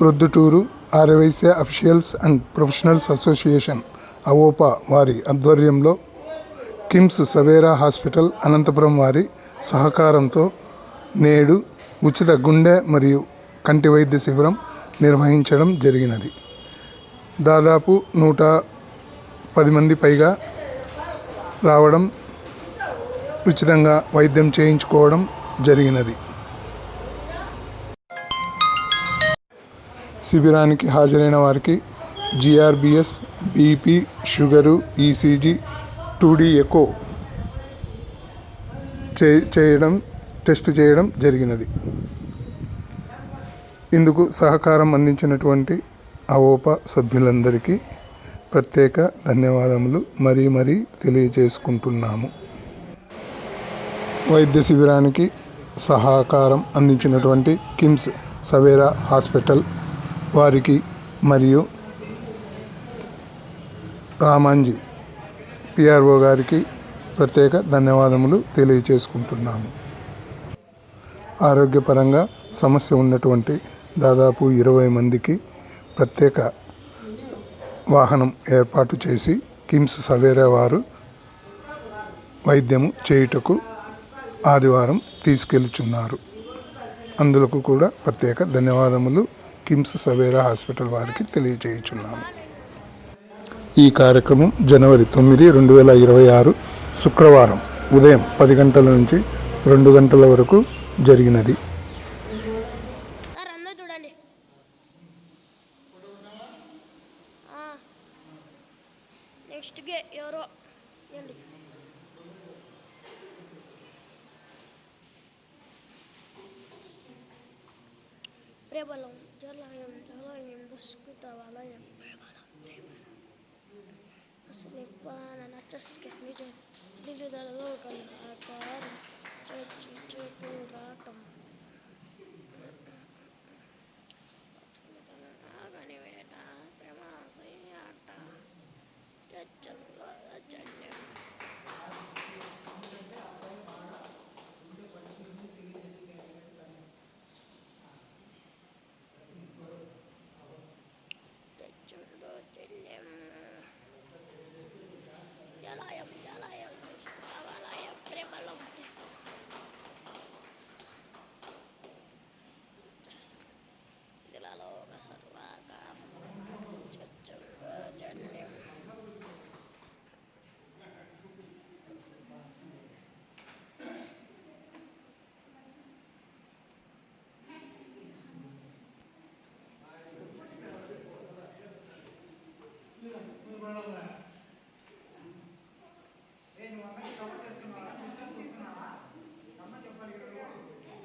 Proddatur Arya Vysya officials and professionals association AVOPA వారి ఆధ్వర్యంలో KIMS Savera hospital Anantapuram వారి సహకారంతో నేడు ఉచిత గుండె మరియు కంటి వైద్య శిబిరం నిర్వహించడం జరిగినది. దాదాపు నూట పది మంది పైగా రావడం ఉచితంగా వైద్యం చేయించుకోవడం జరిగినది. శిబిరానికి హాజరైన వారికి GRBS BP sugar ECG two D echo చే చేయడం టెస్ట్ చేయడం జరిగినది. ఇందుకు సహకారం అందించినటువంటి అవోపా సభ్యులందరికీ ప్రత్యేక ధన్యవాదములు మరీ మరీ తెలియజేసుకుంటున్నాము. వైద్య శిబిరానికి సహకారం అందించినటువంటి కిమ్స్ సవేరా హాస్పిటల్ వారికి మరియు రామాంజీ పిఆర్ఓ గారికి ప్రత్యేక ధన్యవాదములు తెలియచేసుకుంటున్నాము ఆరోగ్యపరంగా సమస్య ఉన్నటువంటి దాదాపు ఇరవై మందికి ప్రత్యేక వాహనం ఏర్పాటు చేసి కిమ్స్ సవేరా వారు వైద్యము చేయుటకు ఆదివారం తీసుకెళ్తున్నారు అందులకు కూడా ప్రత్యేక ధన్యవాదములు కిమ్స్ సవేరా హాస్పిటల్ వారికి తెలియజేయుచున్నాము. ఈ కార్యక్రమం జనవరి తొమ్మిది రెండు వేల ఇరవై ఆరు శుక్రవారం ఉదయం పది గంటల నుంచి రెండు గంటల వరకు జరిగినది. నెక్స్ట్ ఎవరో ప్రేబలం జలయం జలయం దుష్కృత వలయం ప్రేబలం అసలు నచ్చస్కే విజయ్ దిగుదలలో ఆకారం చచ్చి చేతు రాటం ఆగని వేట ప్రేమాసయ్యాట చచ్చంలో చండ్యం Gidelim. Yalan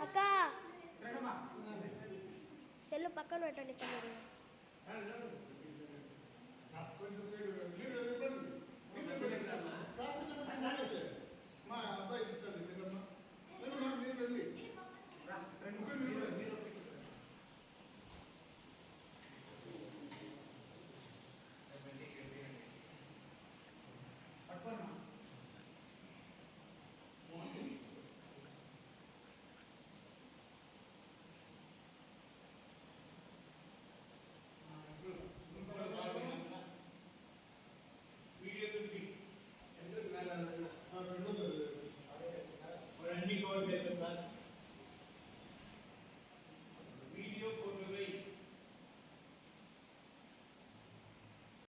అక్క. సెల్లు పక్కన పెట్టండి